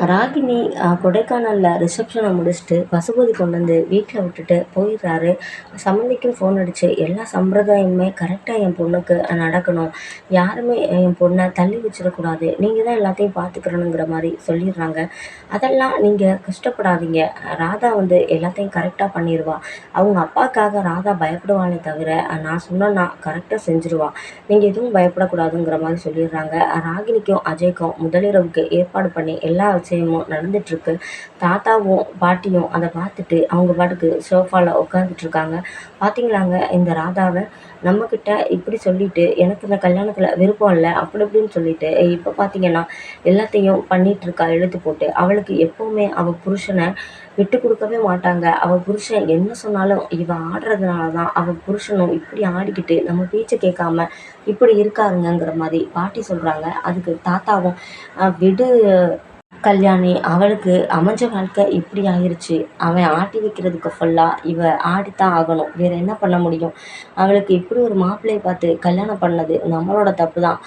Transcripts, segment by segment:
ராகினி கொடைக்கானலில் ரிசப்ஷனை முடிச்சுட்டு பசுபதி கொண்டு வந்து வீட்டில் விட்டுட்டு போயிடுறாரு. சம்மந்திக்கும் ஃபோன் அடித்து எல்லா சம்பிரதாயமுமே கரெக்டாக என் பொண்ணுக்கு நடக்கணும். யாருமே என் பொண்ணை தள்ளி வச்சிடக்கூடாது. நீங்கள் தான் எல்லாத்தையும் பார்த்துக்கிறணுங்கிற மாதிரி சொல்லிடுறாங்க. அதெல்லாம் நீங்கள் கஷ்டப்படாதீங்க. ராதா வந்து எல்லாத்தையும் கரெக்டாக பண்ணிடுவா. அவங்க அப்பாவுக்காக ராதா பயப்படுவானே தவிர நான் சொன்னேன்னா கரெக்டாக செஞ்சுருவா. நீங்கள் எதுவும் பயப்படக்கூடாதுங்கிற மாதிரி சொல்லிடுறாங்க. ராகினிக்கும் அஜய்க்கும் முதலிரவுக்கு ஏற்பாடு பண்ணி எல்லா விஷயமும் நடந்துகிட்ருக்கு தாத்தாவும் பாட்டியும் அதை பார்த்துட்டு அவங்க பாட்டுக்கு சோஃபாவில் உட்காந்துட்டு இருக்காங்க பார்த்தீங்களாங்க இந்த ராதாவை? நம்மக்கிட்ட இப்படி சொல்லிட்டு எனக்கு இந்த கல்யாணத்தில் விருப்பம் இல்லை அப்படி இப்படின்னு சொல்லிட்டு இப்போ பார்த்தீங்கன்னா எல்லாத்தையும் பண்ணிட்டு இருக்கா எழுத்து போட்டு. அவளுக்கு எப்போவுமே அவள் புருஷனை விட்டு கொடுக்கவே மாட்டாங்க. அவள் புருஷன் என்ன சொன்னாலும் இவள் ஆடுறதுனால தான் அவள் புருஷனும் இப்படி ஆடிக்கிட்டு நம்ம பேச்சை கேட்காம இப்படி இருக்காருங்கங்கிற மாதிரி பாட்டி சொல்கிறாங்க அதுக்கு தாத்தாவும் விடு கல்யாணி அவளுக்கு அமைஞ்ச வாழ்க்கை இப்படி ஆயிடுச்சு அவன் ஆட்டி வைக்கிறதுக்கு ஃபுல்லாக இவ ஆடித்தான் ஆகணும். வேற என்ன பண்ண முடியும்? அவளுக்கு இப்படி ஒரு மாப்பிள்ளையை பார்த்து கல்யாணம் பண்ணது நம்மளோட தப்பு தான்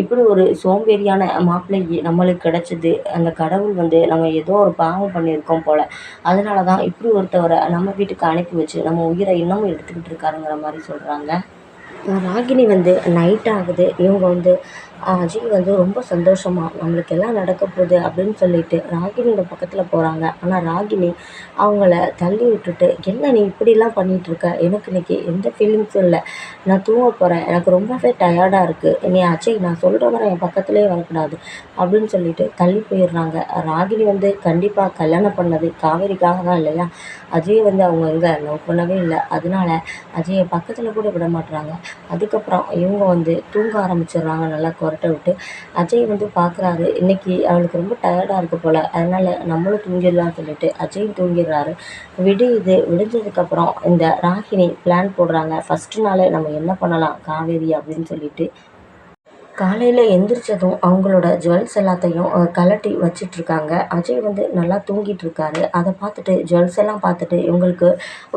இப்படி ஒரு சோம்பேறியான மாப்பிள்ளை நம்மளுக்கு கிடைச்சது. அந்த கடவுள் வந்து நம்ம ஏதோ ஒரு பாவம் பண்ணியிருக்கோம் போல. அதனால தான் இப்படி ஒருத்தவரை நம்ம வீட்டுக்கு அனுப்பி வச்சு நம்ம உயிரை இன்னமும் எடுத்துக்கிட்டு இருக்காருங்கிற மாதிரி சொல்கிறாங்க ராகினி வந்து நைட் ஆகுது. இவங்க வந்து அஜய் வந்து ரொம்ப சந்தோஷமா நம்மளுக்கு எல்லாம் நடக்க போகுது அப்படின்னு சொல்லிட்டு ராகினியோட பக்கத்தில் போகிறாங்க ஆனால் ராகினி அவங்கள தள்ளி விட்டுட்டு என்ன நீ இப்படிலாம் பண்ணிகிட்ருக்க இருக்க எனக்கு இன்னைக்கு எந்த ஃபீலிங்ஸும் இல்லை. நான் தூங்க போகிறேன் எனக்கு ரொம்பவே டயர்டாக இருக்குது நீ அஜய் நான் சொல்கிற வரை என் பக்கத்துலேயே வரக்கூடாது அப்படின்னு சொல்லிட்டு தள்ளி போயிடுறாங்க. ராகினி வந்து கண்டிப்பாக கல்யாணம் பண்ணது காவேரிக்காக தான் இல்லையா? அஜய் வந்து அவங்க எங்கே லவ் பண்ணவே இல்லை. அதனால அஜயை பக்கத்தில் கூட விட மாட்டுறாங்க அதுக்கப்புறம் இவங்க வந்து தூங்க ஆரம்பிச்சிடுறாங்க. நல்லா புரட்ட விட்டு அஜய் வந்து பார்க்குறாரு இன்னைக்கு அவளுக்கு ரொம்ப டயர்டாக இருக்குது போல். அதனால நம்மளும் தூங்கிடலாம்னு சொல்லிட்டு அஜயும் தூங்கிடுறாரு. விடியுது விடிஞ்சதுக்கப்புறம் இந்த ராகினி பிளான் போடுறாங்க. ஃபஸ்ட்டு நாளே நம்ம என்ன பண்ணலாம்? காவேரி அப்படின்னு சொல்லிட்டு காலையில் எந்திரிச்சதும் அவங்களோட ஜுவல்ஸ் எல்லாத்தையும் கலட்டி கழட்டி வச்சிட்ருக்காங்க. அஜய் வந்து நல்லா தூங்கிட்டு இருக்காரு அதை பார்த்துட்டு ஜுவல்ஸ் எல்லாம் பார்த்துட்டு இவங்களுக்கு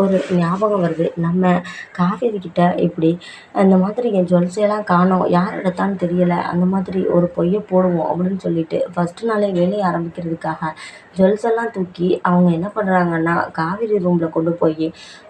ஒரு ஞாபகம் வருது. நம்ம காவேரி கிட்ட இப்படி அந்த மாதிரி என் ஜுவல்ஸ் எல்லாம் காணோம். யார் எடுத்தான்னு தெரியலை. அந்த மாதிரி ஒரு பொய்யை போடுவோம் அப்படின்னு சொல்லிட்டு ஃபஸ்ட்டு நாளே வேலையை ஆரம்பிக்கிறதுக்காக ஜுவல்ஸ் எல்லாம் தூக்கி அவங்க என்ன பண்ணுறாங்கன்னா காவேரி ரூமில் கொண்டு போய்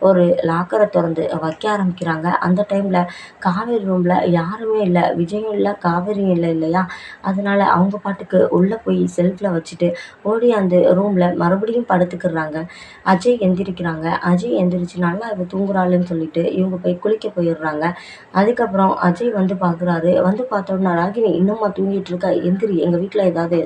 ஒரு லாக்கரை திறந்து வைக்க ஆரம்பிக்கிறாங்க. அந்த டைமில் காவேரி ரூமில் யாருமே இல்லை. விஜயும் இல்லை. காவேரி இல்லை இல்லையா? அதனால அவங்க பாட்டுக்கு உள்ளே போய் செல்ஃபில் வச்சுட்டு ஓடி அந்த ரூமில் மறுபடியும் படுத்துக்கிறாங்க. அஜய் எந்திரிக்கிறாங்க. அஜய் எந்திரிச்சு நல்லா இவ தூங்குறாளுன்னு சொல்லிட்டு இவங்க போய் குளிக்க போயிடுறாங்க. அதுக்கப்புறம் அஜய் வந்து பார்க்குறாரு வந்து பார்த்தோன்னா ராகினி இன்னும்மா தூங்கிட்டு இருக்கா? எந்திரி. எங்கள் வீட்டில் ஏதாவது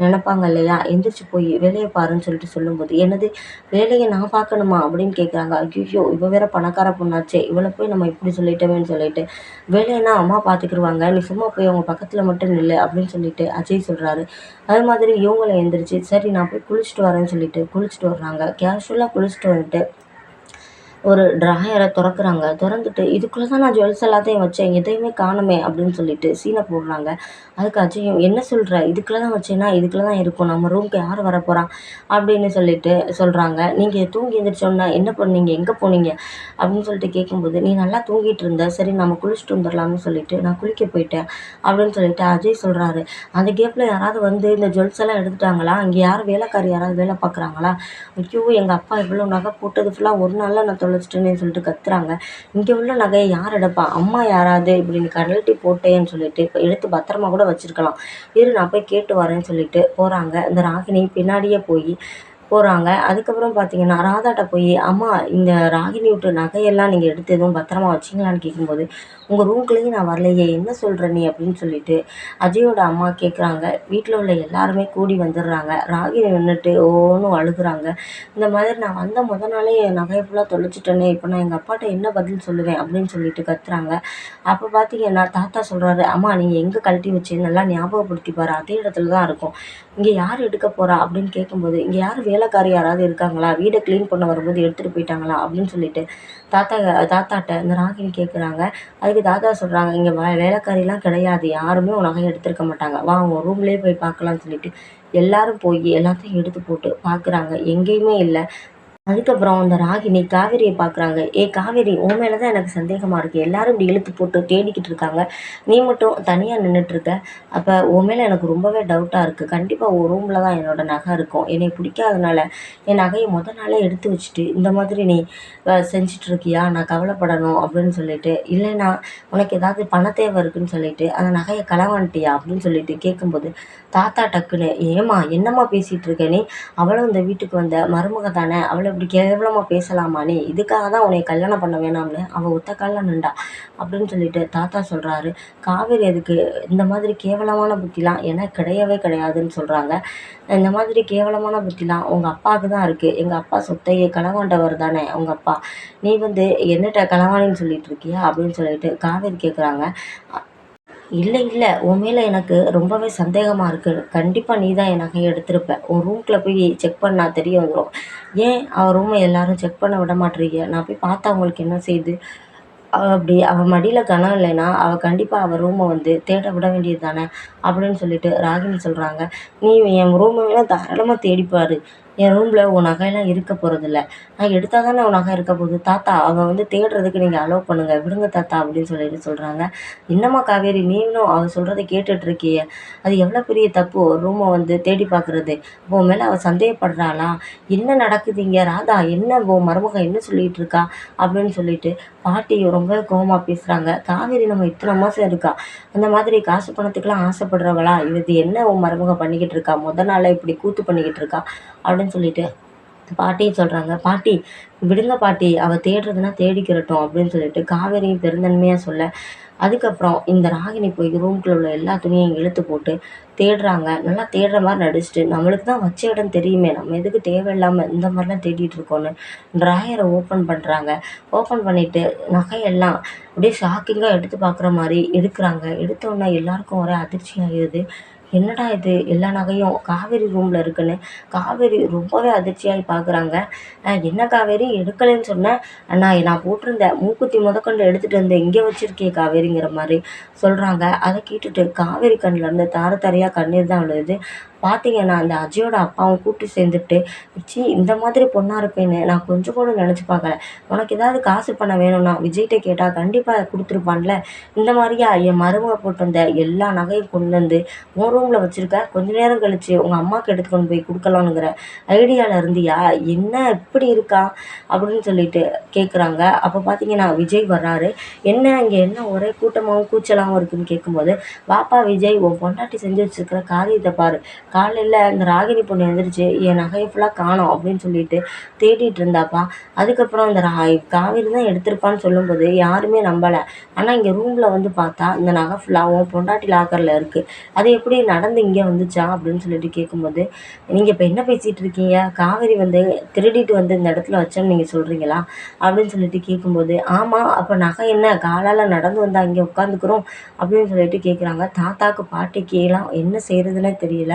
நினைப்பாங்க இல்லையா? எந்திரிச்சு போய் வேலையை பாருன்னு சொல்லிட்டு சொல்லும்போது என்னது? வேலையை நான் பார்க்கணுமா? அப்படின்னு கேட்குறாங்க ஐயோ இவ வேற பணக்கார பொண்ணாச்சே. இவளை போய் நம்ம இப்படி சொல்லிட்டோமேன்னு சொல்லிட்டு வேலையெல்லாம் அம்மா பார்த்துக்கிருவாங்க. நீ சும்மா போய் அவங்க பக்கத்தில் மட்டும் நில்லு அப்படின்னு சொல்லிட்டு அஜய் சொல்கிறாரு அது மாதிரி இவங்களும் எழுந்திரிச்சி சரி நான் போய் குளிச்சுட்டு வரேன்னு சொல்லிட்டு குளிச்சுட்டு வர்றாங்க. கேஷுவலாக குளிச்சுட்டு வந்துட்டு ஒரு ட்ராயரை திறக்குறாங்க. திறந்துட்டு இதுக்குள்ளே தான் நான் ஜுவல்ஸ் எல்லாத்தையும் வச்சேன். எதையுமே காணுமே அப்படின்னு சொல்லிட்டு சீனை போடுறாங்க. அதுக்கு அஜயம் என்ன சொல்கிற இதுக்குள்ளே தான் வச்சேன்னா இதுக்குள்ளே தான் இருக்கும். நம்ம ரூமுக்கு யார் வர போகிறான் அப்படின்னு சொல்லிட்டு சொல்கிறாங்க நீங்கள் தூங்கி எழுந்திரிச்சோன்னா என்ன பண்ணீங்க? எங்கே போனீங்க? அப்படின்னு சொல்லிட்டு கேட்கும்போது நீ நல்லா தூங்கிட்டு இருந்த. சரி நம்ம குளிச்சுட்டு வந்துடலாம்னு சொல்லிட்டு நான் குளிக்க போயிட்டேன். அப்படின்னு சொல்லிட்டு அஜய் சொல்கிறாரு அந்த கேப்பில் யாராவது வந்து இந்த ஜுவல்ஸ் எல்லாம் எடுத்துட்டாங்களா? இங்கே யார் வேலைக்காரி யாராவது வேலை பார்க்குறாங்களா ஐயோ எங்கள் அப்பா இவ்வளோ நகை போட்டது ஃபுல்லாக ஒரு நாளில் நான் தொலை தொலைச்சிட்டேன்னு சொல்லிட்டு கத்துறாங்க. இங்கே உள்ள நகையை யார் எடுப்பா? அம்மா யாராவது இப்படி நீ போட்டேன்னு சொல்லிட்டு இப்போ எடுத்து பத்திரமா கூட வச்சிருக்கலாம். இரு நான் போய் கேட்டு வரேன்னு சொல்லிட்டு போகிறாங்க இந்த ராகினி பின்னாடியே போய் போகிறாங்க அதுக்கப்புறம் பார்த்தீங்கன்னா ராதாட்ட போய் அம்மா இந்த ராகினி விட்டு நகையெல்லாம் நீங்கள் எடுத்து எதுவும் பத்திரமா வச்சிங்களான்னு கேட்கும்போது உங்கள் ரூம்குள்ளேயும் நான் வரலையே என்ன சொல்கிற நீ? அப்படின்னு சொல்லிட்டு அஜயோட அம்மா கேட்குறாங்க வீட்டில் உள்ள எல்லாருமே கூடி வந்துடுறாங்க. ராகினி நின்றுட்டு ஓன்னு அழுகுறாங்க. இந்த மாதிரி நான் வந்த முத நாளே நகையை ஃபுல்லாக தொலைச்சிட்டேனே இப்போ நான் எங்கள் அப்பாட்ட என்ன பதில் சொல்லுவேன்? அப்படின்னு சொல்லிட்டு கத்துறாங்க. அப்போ பார்த்தீங்கன்னா தாத்தா சொல்கிறாரு அம்மா நீங்கள் எங்கே கழட்டி வச்சு நல்லா ஞாபகப்படுத்தி பாரு. அதே இடத்துல தான் இருக்கும். இங்கே யார் எடுக்க போகிறா அப்படின்னு கேட்கும்போது இங்கே யார் வேலைக்காரி யாராவது இருக்காங்களா? வீடை க்ளீன் பண்ண வரும்போது எடுத்துகிட்டு போயிட்டாங்களா? அப்படின்னு சொல்லிட்டு தாத்தா தாத்தாட்ட இந்த ராகினி கேட்குறாங்க அதுக்கு தாத்தா சொல்கிறாங்க இங்கே வே வேலைக்காரிலாம் கிடையாது. யாருமே உன் நகையை எடுத்திருக்க மாட்டாங்க. வா உன் ரூம்லேயே போய் பார்க்கலாம்னு சொல்லிட்டு எல்லாரும் போய் எல்லாத்தையும் எடுத்து போட்டு பார்க்குறாங்க. எங்கேயுமே இல்லை. அதுக்கப்புறம் அந்த ராகினி காவேரியை பார்க்குறாங்க. ஏ காவேரி உன் மேலே தான் எனக்கு சந்தேகமாக இருக்குது எல்லாரும் இப்படி இழுத்து போட்டு தேடிக்கிட்டு இருக்காங்க. நீ மட்டும் தனியாக நின்றுட்டுருக்க அப்போ உன் மேலே எனக்கு ரொம்பவே டவுட்டாக இருக்குது கண்டிப்பாக ஒரு ரூமில் தான் என்னோட நகை இருக்கும். என்னை பிடிக்காதனால என் நகையை முத நாளே எடுத்து வச்சுட்டு இந்த மாதிரி நீ செஞ்சிட்ருக்கியா? நான் கவலைப்படணும் அப்படின்னு சொல்லிட்டு இல்லைன்னா உனக்கு ஏதாவது பண தேவை இருக்குன்னு சொல்லிட்டு அந்த நகையை களவான்ட்டியா? அப்படின்னு சொல்லிட்டு கேட்கும்போது தாத்தா டக்குன்னு ஏம்மா என்னம்மா பேசிகிட்டு இருக்க நீ அவளும் இந்த வீட்டுக்கு வந்த மருமக தானே அவளை இப்படி கேவலமாக பேசலாமா நீ இதுக்காக தான் உன்னை கல்யாணம் பண்ண வேணாம்னு அவள் ஒத்த காலில் நின்றா. அப்படின்னு சொல்லிட்டு தாத்தா சொல்கிறாரு காவேரி அதுக்கு இந்த மாதிரி கேவலமான புத்திலாம் எனக்கு கிடையவே கிடையாதுன்னு சொல்கிறாங்க இந்த மாதிரி கேவலமான புத்திலாம் உங்கள் அப்பாவுக்கு தான் இருக்குது எங்கள் அப்பா சொத்தையே களவாண்டவர் தானே உங்கள் அப்பா. நீ வந்து என்னட்ட களவாணின்னு சொல்லிட்டு இருக்கியா? அப்படின்னு சொல்லிட்டு காவேரி கேட்குறாங்க இல்லை இல்லை. உன் மேலே எனக்கு ரொம்பவே சந்தேகமாக இருக்குது கண்டிப்பாக நீ தான் என் நகையை எடுத்திருப்ப. உன் ரூம்குள்ளே போய் செக் பண்ணால் தெரிய வந்துடும் ஏன் அவன் ரூமை எல்லாரும் செக் பண்ண விட மாட்டேறீங்க? நான் போய் பார்த்தா அவங்களுக்கு என்ன செய்யுது அவள் அப்படி அவள் மடியில் கனம் இல்லைன்னா அவள் கண்டிப்பாக அவள் ரூமை வந்து தேட விட வேண்டியது தானே அப்படின்னு சொல்லிட்டு ராகினி சொல்கிறாங்க நீ என் ரூமை வேணால் தாராளமாக தேடிப்பார் என் ரூமில் உன் நகையெல்லாம் இருக்க போகிறதில்ல நான் எடுத்தால் தானே உன் நகை இருக்க போகுது. தாத்தா அவள் வந்து தேடுறதுக்கு நீங்கள் அலோவ் பண்ணுங்கள் விடுங்க தாத்தா அப்படின்னு சொல்லிட்டு சொல்கிறாங்க என்னம்மா காவேரி நீனும் அவள் சொல்கிறத கேட்டுட்ருக்கியே அது எவ்வளோ பெரிய தப்பு? ஒரு ரூமை வந்து தேடி பார்க்குறது உன் மேலே அவள் சந்தேகப்படுறாளா என்ன நடக்குது இங்கே? ராதா என்ன உன் மருமக என்ன சொல்லிகிட்டு இருக்கா? அப்படின்னு சொல்லிட்டு பாட்டி ரொம்ப கோவமாக பேசுகிறாங்க காவேரி நம்ம இத்தனை மாதம் இருக்கா? அந்த மாதிரி காசு பணத்துக்கெலாம் ஆசைப்படுறவளா? இது என்ன உன் மருமக பண்ணிக்கிட்டு இருக்கா? முத நாளில் இப்படி கூத்து பண்ணிக்கிட்டு இருக்கா? அப்படின்னு சொல்லிட்டு. பாட்டியும் சொல்கிறாங்க பாட்டி விடுங்க பாட்டி அவள் தேடுறதுன்னா தேடிக்கிறட்டும் அப்படின்னு சொல்லிட்டு காவேரியும் பெருந்தன்மையாக சொல்ல அதுக்கப்புறம் இந்த ராகினி போய் ரூம்குள்ளே உள்ள எல்லா துணியையும் இழுத்து போட்டு தேடுறாங்க. நல்லா தேடுற மாதிரி நடிச்சுட்டு நம்மளுக்கு தான் வச்ச இடம் தெரியுமே நம்ம எதுக்கு தேவையில்லாமல் இந்த மாதிரிலாம் தேடிட்டு இருக்கோன்னு ட்ராயரை ஓப்பன் பண்ணுறாங்க ஓப்பன் பண்ணிவிட்டு நகையெல்லாம் அப்படியே ஷாக்கிங்காக எடுத்து பார்க்குற மாதிரி எடுக்கிறாங்க. எடுத்தோடனே எல்லாருக்கும் ஒரே அதிர்ச்சி ஆகிடுது என்னடா இது? எல்லா நகையும் காவேரி ரூமில் இருக்குன்னு காவேரி ரொம்பவே அதிர்ச்சியாகி பார்க்குறாங்க என்ன காவேரி? எடுக்கலைன்னு சொன்னேன். அண்ணா நான் போட்டிருந்தேன். மூக்குத்தி முதக்கொண்டு எடுத்துகிட்டு வந்தேன் இங்கே வச்சுருக்கே காவேரிங்கிற மாதிரி சொல்கிறாங்க அதை கேட்டுட்டு காவேரி கண்ணிலேருந்து தார தாரையாக கண்ணீர் தான் விழுது பார்த்தீங்கன்னா அந்த அஜயோட அப்பாவும் கூட்டி சேர்ந்துட்டு ச்சீ இந்த மாதிரி பொண்ணாக இருப்பேன்னு நான் கொஞ்சம் கூட நினச்சி பார்க்கல. உனக்கு ஏதாவது காசு பணம் வேணும்னா விஜய்கிட்ட கேட்டால் கண்டிப்பாக கொடுத்துருப்பான்ல. இந்த மாதிரியா என் மருமக போட்டு வந்த எல்லா நகையும் கொண்டு வந்து உன் ரூமில் வச்சுருக்க. கொஞ்ச நேரம் கழிச்சு உங்கள் அம்மாவுக்கு எடுத்து கொண்டு போய் கொடுக்கலாம்ங்கிற ஐடியாவில் இருந்தியா என்ன இப்படி இருக்கா? அப்படின்னு சொல்லிட்டு கேட்குறாங்க அப்போ பார்த்தீங்கன்னா விஜய் வர்றாரு. என்ன இங்கே என்ன ஒரே கூட்டமாகவும் கூச்சலாகவும் இருக்குன்னு கேட்கும்போது பாப்பா விஜய் உன் பொண்டாட்டி செஞ்சு வச்சுருக்கிற காரியத்தை பாரு. காலையில் அந்த ராகினி பொண்ணு எழுந்திரிச்சு என் நகையை ஃபுல்லாக காணோம் அப்படின்னு சொல்லிட்டு தேடிட்டு இருந்தாப்பா. அதுக்கப்புறம் அந்த ரா காவேரி தான் எடுத்திருப்பான்னு சொல்லும்போது யாருமே நம்பலை. ஆனால் இங்கே ரூமில் வந்து பார்த்தா இந்த நகை ஃபுல்லாகவும் பொண்டாட்டி லாக்கரில் இருக்குது அது எப்படி நடந்து இங்கே வந்துச்சா அப்படின்னு சொல்லிட்டு கேட்கும்போது நீங்கள் இப்போ என்ன பேசிகிட்டு இருக்கீங்க? காவேரி வந்து திருடிட்டு வந்து இந்த இடத்துல வச்சோன்னு நீங்கள் சொல்கிறீங்களா அப்படின்னு சொல்லிட்டு கேட்கும்போது ஆமாம் அப்போ நகை என்ன? காலால் நடந்து வந்தால் இங்கே உட்காந்துக்கிறோம் அப்படின்னு சொல்லிட்டு கேட்குறாங்க தாத்தாக்கு பாட்டிக்கெல்லாம் என்ன செய்கிறதுனே தெரியல.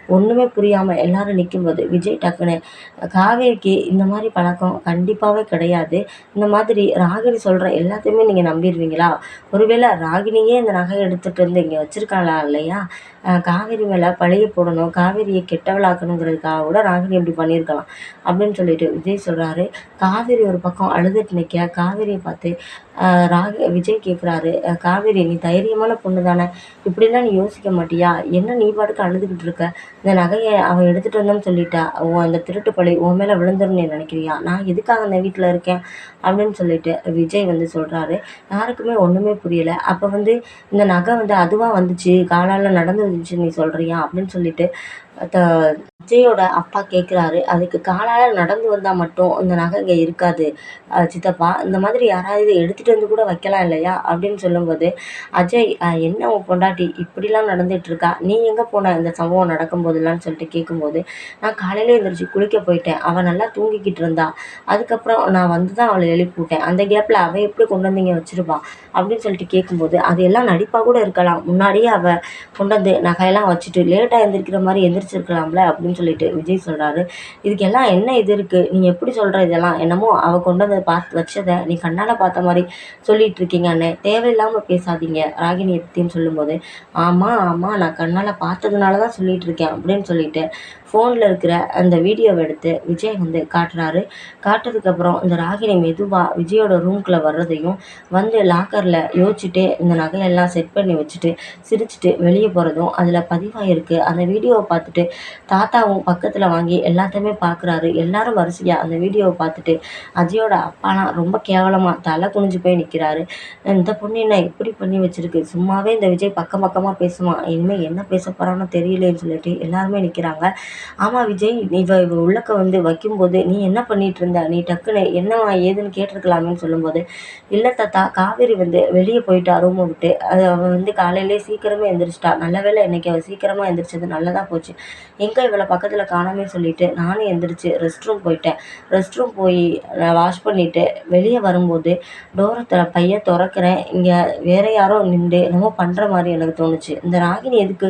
ஒன்றுமே புரியாமல் எல்லோரும் நிற்கும்போது விஜய் டக்குன்னு காவேரிக்கு இந்த மாதிரி பழக்கம் கண்டிப்பாகவே கிடையாது. இந்த மாதிரி ராகினி சொல்கிற எல்லாத்தையுமே நீங்கள் நம்பிடுவீங்களா? ஒருவேளை ராகினியே இந்த நகையை எடுத்துகிட்டு வந்து இங்கே வச்சுருக்காளா இல்லையா? காவேரி மேலே பழைய போடணும் காவேரியை கெட்டவளாக்கணுங்கிறதுக்காக கூட ராகினி இப்படி பண்ணியிருக்கலாம் அப்படின்னு சொல்லிட்டு விஜய் சொல்கிறாரு காவேரி ஒரு பக்கம் அழுதுட்டு நிற்க காவேரியை பார்த்து ராகி விஜய் கேட்குறாரு காவேரி நீ தைரியமான பொண்ணு தானே இப்படிலாம் நீ யோசிக்க மாட்டியா? என்ன நீ பாட்டுக்கு அழுதுகிட்டு இருக்க? இந்த நகையை அவன் எடுத்துகிட்டு வந்தேன்னு சொல்லிட்டா உன் அந்த திருட்டு பழி உன் மேலே விழுந்துடும் நீ நினைக்கிறியா? நான் எதுக்காக அந்த வீட்டில் இருக்கேன்? அப்படின்னு சொல்லிட்டு விஜய் வந்து சொல்கிறாரு யாருக்குமே ஒன்றுமே புரியலை. அப்போ வந்து இந்த நகை வந்து அதுவாக வந்துச்சு? காலால் நடந்து வந்துச்சு நீ சொல்கிறியா அப்படின்னு சொல்லிட்டு விஜயோட அப்பா கேட்குறாரு அதுக்கு காலால் நடந்து வந்தால் மட்டும் அந்த நகை இங்கே இருக்காது. சித்தப்பா இந்த மாதிரி யாராவது எடுத்துகிட்டு வந்து கூட வைக்கலாம் இல்லையா? அப்படின்னு சொல்லும்போது அஜய் என்ன உன் பொண்டாட்டி இப்படிலாம் நடந்துகிட்ருக்கா நீ எங்கே போன இந்த சம்பவம் நடக்கும்போதுலான்னு சொல்லிட்டு கேட்கும்போது நான் காலையில் எழுந்திரிச்சு குளிக்க போயிட்டேன். அவள் நல்லா தூங்கிக்கிட்டு இருந்தா. அதுக்கப்புறம் நான் வந்து தான் அவளை எழுப்பி விட்டேன் அந்த கேப்பில் அவள் எப்படி கொண்டு வந்தீங்க இங்கே வச்சுருப்பா? அப்படின்னு சொல்லிட்டு கேட்கும்போது அது எல்லாம் நடிப்பாக கூட இருக்கலாம். முன்னாடியே அவள் கொண்டு வந்து நகையெல்லாம் வச்சுட்டு லேட்டாக எழுந்திரிக்கிற மாதிரி எந்திரி எந்திரிச்சிருக்கலாம்ல அப்படின்னு சொல்லிட்டு விஜய் சொல்கிறாரு இதுக்கெல்லாம் என்ன இது இருக்குது நீங்கள் எப்படி சொல்கிற இதெல்லாம்? என்னமோ அவள் கொண்டு வந்து பார்த்து வச்சதை நீ கண்ணால் பார்த்த மாதிரி சொல்லிட்டு இருக்கீங்க அண்ணே. தேவையில்லாமல் பேசாதீங்க. ராகினி எத்தின்னு சொல்லும்போது ஆமாம் ஆமாம் நான் கண்ணால் பார்த்ததுனால தான் சொல்லிட்டு இருக்கேன் அப்படின்னு சொல்லிட்டு ஃபோனில் இருக்கிற அந்த வீடியோவை எடுத்து விஜய் வந்து காட்டுறாரு. காட்டுறதுக்கப்புறம் இந்த ராகினி மெதுவாக விஜயோட ரூம்குள்ளே வர்றதையும் வந்து லாக்கரில் யோசிச்சுட்டே இந்த நகையெல்லாம் செட் பண்ணி வச்சுட்டு சிரிச்சுட்டு வெளியே போகிறதும் அதில் பதிவாகிருக்கு அந்த வீடியோவை பார்த்துட்டு தாத்தாவும் பக்கத்தில் வாங்கி எல்லாத்தையுமே பார்க்குறாரு எல்லாரும் வரிசையாக அந்த வீடியோவை பார்த்துட்டு அஜயோட அப்பாலாம் ரொம்ப கேவலமாக தலை குனிஞ்சு போய் நிற்கிறாரு இந்த பொண்ணு என்ன எப்படி பண்ணி வச்சிருக்கு? சும்மாவே இந்த விஜய் பக்கம் பக்கமாக பேசுவான். இனிமேல் என்ன பேச போகிறான்னு தெரியலேன்னு சொல்லிட்டு எல்லாருமே நிற்கிறாங்க ஆமாம் விஜய் நீ இவ இவ உள்ளக்க வந்து வைக்கும்போது நீ என்ன பண்ணிட்டு இருந்த நீ டக்குன்னு என்னவா ஏதுன்னு கேட்டிருக்கலாமேன்னு சொல்லும்போது இல்லை தாத்தா காவேரி வந்து வெளியே போயிட்டா ரூமை விட்டு. அது அவள் வந்து காலையிலே சீக்கிரமே எந்திரிச்சிட்டா. நல்ல வேலை இன்னைக்கு அவள் சீக்கிரமாக எந்திரிச்சது நல்லதாக போச்சு. எங்கே இவளை பக்கத்தில் காணாமே சொல்லிட்டு நானும் எந்திரிச்சு ரெஸ்ட் ரூம் போயிட்டேன். ரெஸ்ட் ரூம் போய் வாஷ் பண்ணிவிட்டு வெளியே வரும்போது டோரை பைய திறக்கிறேன். இங்கே வேற யாரோ நின்று என்னமோ பண்ணுற மாதிரி எனக்கு தோணுச்சு. இந்த ராகினி எதுக்கு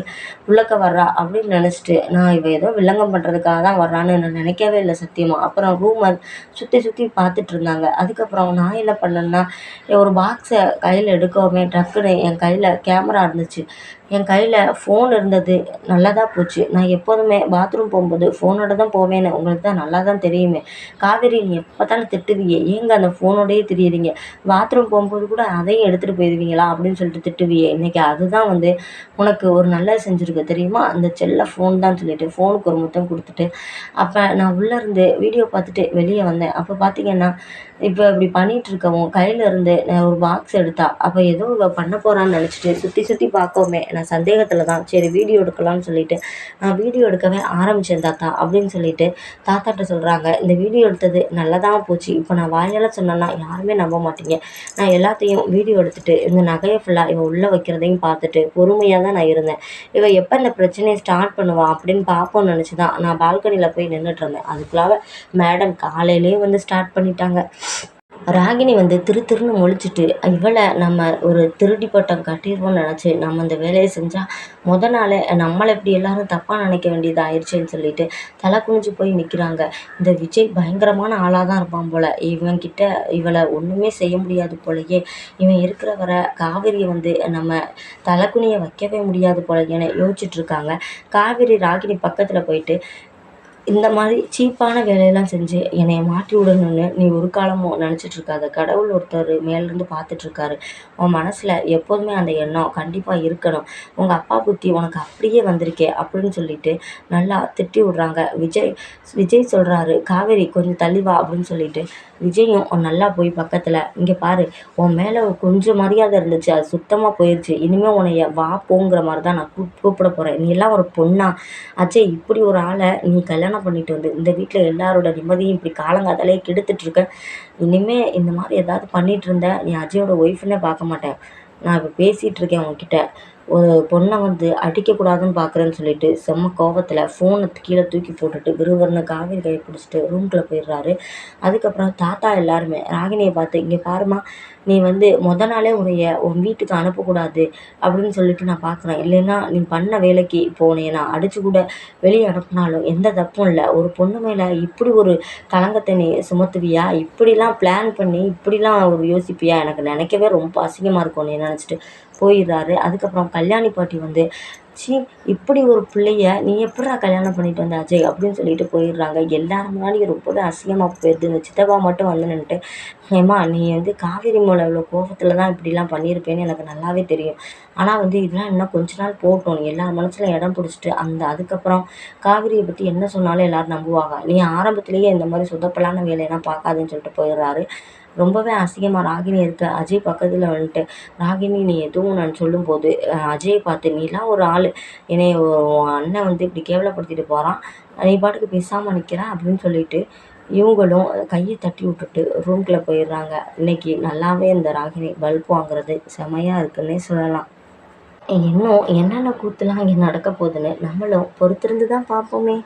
உள்ளக்க வர்றா அப்படின்னு நினச்சிட்டு நான் இவ ஏதோ வில்லங்கம் பண்ணுறதுக்காக தான் வர்றான்னு நான் நினைக்கவே இல்லை சத்தியமாக அப்புறம் ரூமை சுற்றி சுற்றி பார்த்துட்டு இருந்தாங்க. அதுக்கப்புறம் நான் என்ன பண்ணேன்னா ஒரு பாக்ஸை கையில் எடுக்கவுமே டக்குன்னு என் கையில் கேமரா இருந்துச்சு. என் கையில் ஃபோன் இருந்தது. நல்லதாக போச்சு. நான் எப்போதுமே பாத்ரூம் போகும்போது ஃபோனோட தான் போவேன்னு உங்களுக்கு தான் நல்லா தான் தெரியுமே. காவேரி நீ எப்போ பார்த்தாலும் திட்டுவீங்க ஏங்க அந்த ஃபோனோடையே திரியுறீங்க பாத்ரூம் போகும்போது கூட அதையும் எடுத்துகிட்டு போயிடுவீங்களா? அப்படின்னு சொல்லிட்டு திட்டுவியே. இன்றைக்கி அதுதான் வந்து உனக்கு ஒரு நல்லது செஞ்சுருக்கு. தெரியுமா? அந்த செல்ல ஃபோன் தான் சொல்லிட்டு ஃபோனுக்கு ஒரு முத்தம் கொடுத்துட்டு அப்போ நான் உள்ளேருந்து வீடியோ பார்த்துட்டு வெளியே வந்தேன். அப்போ பார்த்தீங்கன்னா இப்போ இப்படி பண்ணிகிட்ருக்கவும் கையில் இருந்து நான் ஒரு பாக்ஸ் எடுத்தா அப்போ ஏதோ இவ பண்ண போகிறான்னு நினச்சிட்டு சுற்றி சுற்றி பார்க்கவுமே நான் சந்தேகத்தில் தான் சரி வீடியோ எடுக்கலாம்னு சொல்லிட்டு நான் வீடியோ எடுக்கவே ஆரம்பித்தேன் தாத்தா அப்படின்னு சொல்லிட்டு தாத்தாட்ட சொல்கிறாங்க இந்த வீடியோ எடுத்தது நல்லதாக போச்சு இப்போ நான் வாயால் சொன்னேன்னா யாருமே நம்ப மாட்டீங்க. நான் எல்லாத்தையும் வீடியோ எடுத்துட்டு இந்த நகையை ஃபுல்லாக இவன் உள்ளே வைக்கிறதையும் பார்த்துட்டு பொறுமையாக தான் நான் இருந்தேன். இவன் எப்போ இந்த பிரச்சனையை ஸ்டார்ட் பண்ணுவான் அப்படின்னு பார்ப்போம்னு நினச்சி தான் நான் பால்கனியில் போய் நின்றுட்டு இருந்தேன். அதுக்குள்ளாக மேடம் காலையிலேயே வந்து ஸ்டார்ட் பண்ணிட்டாங்க. ராகினி வந்து திரு திருன்னு முழிச்சிட்டு இவளை நம்ம ஒரு திருடி பட்டம் கட்டிடுவோம்னு நினச்சி நம்ம இந்த வேலையை செஞ்சால் முத நாளே நம்மளை இப்படி எல்லாரும் தப்பாக நினைக்க வேண்டியது ஆயிடுச்சுன்னு சொல்லிட்டு தலை குனிஞ்சு போய் நிற்கிறாங்க இந்த விஜய் பயங்கரமான ஆளாக தான் இருப்பான் போல். இவன்கிட்ட இவளை ஒன்றுமே செய்ய முடியாது போலயே. இவன் இருக்கிற வர காவிரியை வந்து நம்ம தலை குனிய வைக்கவே முடியாது போலயேன்னு யோசிச்சுட்டு இருக்காங்க. காவிரி ராகினி பக்கத்தில் போயிட்டு இந்த மாதிரி சீப்பான வேலையெல்லாம் செஞ்சு என்னைய மாட்டி விடணும்னு நீ ஒரு காலமும் நினச்சிட்ருக்காத கடவுள் ஒருத்தர் மேலேருந்து பார்த்துட்ருக்காரு. உன் மனசில் எப்போதுமே அந்த எண்ணம் கண்டிப்பாக இருக்கணும். உங்கள் அப்பா புத்தி உனக்கு அப்படியே வந்திருக்கே அப்படின்னு சொல்லிட்டு நல்லா திட்டி விட்றாங்க. விஜய் விஜய் சொல்கிறாரு காவேரி கொஞ்சம் தள்ளி வா அப்படின்னு சொல்லிட்டு விஜயும் நல்லா போய் பக்கத்தில். இங்கே பாரு உன் மேலே கொஞ்சம் மரியாதை இருந்துச்சு. அது சுத்தமாக போயிடுச்சு இனிமேல் உன்னைய வா போங்கிற மாதிரி தான் நான் கூ கூப்பிட போகிறேன் நீ எல்லாம் ஒரு பொண்ணா? அஜய் இப்படி ஒரு ஆளை நீ கல்யாணம் பண்ணிட்டு வந்து இந்த வீட்டில் எல்லாரோட நிம்மதியும் இப்படி காலங்காத்தாலே கெடுத்துட்ருக்க இனிமேல் இந்த மாதிரி ஏதாவது பண்ணிகிட்டு இருந்த நீ அஜயோட ஒய்ஃப்னே பார்க்க மாட்டேன் நான் இப்போ பேசிகிட்டு இருக்கேன் உன்கிட்ட. ஒரு பொண்ணை வந்து அடிக்கக்கூடாதுன்னு பார்க்குறேன்னு சொல்லிட்டு செம்ம கோவத்தில் ஃபோனை கீழே தூக்கி போட்டுட்டு விறுவிறுன்னு காவேரி கையை பிடிச்சிட்டு ரூம்குள்ளே போயிடுறாரு. அதுக்கப்புறம் தாத்தா எல்லாருமே ராகினியை பார்த்து இங்கே பாருமா நீ வந்து முத நாளே உன்னைய உன் வீட்டுக்கு அனுப்பக்கூடாது அப்படின்னு சொல்லிட்டு நான் பார்க்குறேன் இல்லைன்னா நீ பண்ண வேலைக்கு இப்போ உன்னைய நான் அடித்து கூட வெளியே அனுப்பினாலும் எந்த தப்பும் இல்லை. ஒரு பொண்ணு மேலே இப்படி ஒரு களங்கத்தை நீ சுமத்துவியா? இப்படிலாம் பிளான் பண்ணி இப்படிலாம் ஒரு யோசிப்பியா? எனக்கு நினைக்கவே ரொம்ப அசிங்கமாக இருக்கும் நீ நினச்சிட்டு. போயிடுறாரு. அதுக்கப்புறம் கல்யாணி பாட்டி வந்து ச்சீ இப்படி ஒரு பிள்ளைய நீ எப்படிடா கல்யாணம் பண்ணிட்டு வந்த அஜய் அப்படின்னு சொல்லிட்டு போயிடுறாங்க. எல்லாரும் முன்னாடியும் ரொம்பவே அசிங்கமாக போயிடுது. இந்த சித்தப்பா மட்டும் வந்து நின்றுட்டு ஏம்மா நீ வந்து காவேரி மேலே இவ்வளோ கோபத்தில் தான் இப்படிலாம் பண்ணியிருப்பேன்னு எனக்கு நல்லாவே தெரியும். ஆனால் வந்து இதெல்லாம் இன்னும் கொஞ்ச நாள் போகட்டும். நீ எல்லார் மனசில் இடம் பிடிச்சிட்டு அந்த அதுக்கப்புறம் காவிரியை பற்றி என்ன சொன்னாலும் எல்லோரும் நம்புவாங்க. நீ ஆரம்பத்துலேயே இந்த மாதிரி சொதப்பலான வேலையெல்லாம் பார்க்காதுன்னு சொல்லிட்டு போயிடுறாரு. ரொம்பவே அசிங்கமாக ராகினி இருக்க. அஜய் பக்கத்தில் வந்துட்டு ராகினி நீ எதுவும் நான் சொல்லும்போது அஜயை பார்த்து நீலாம் ஒரு ஆள். என்னை உன் அண்ணன் வந்து இப்படி கேவலப்படுத்திட்டு போகிறான் நீ பாட்டுக்கு பேசாமல் நிற்கிறேன் அப்படின்னு சொல்லிட்டு இவங்களும் கையை தட்டி விட்டுட்டு ரூம்குள்ளே போயிடுறாங்க. இன்னைக்கு நல்லாவே இந்த ராகினி பல்ப் வாங்குறது செமையாக இருக்குன்னே சொல்லலாம். இன்னும் என்னென்ன கூத்துலாம் இங்கே நடக்க போகுதுன்னு நம்மளும் பொறுத்திருந்து தான் பார்ப்போமே.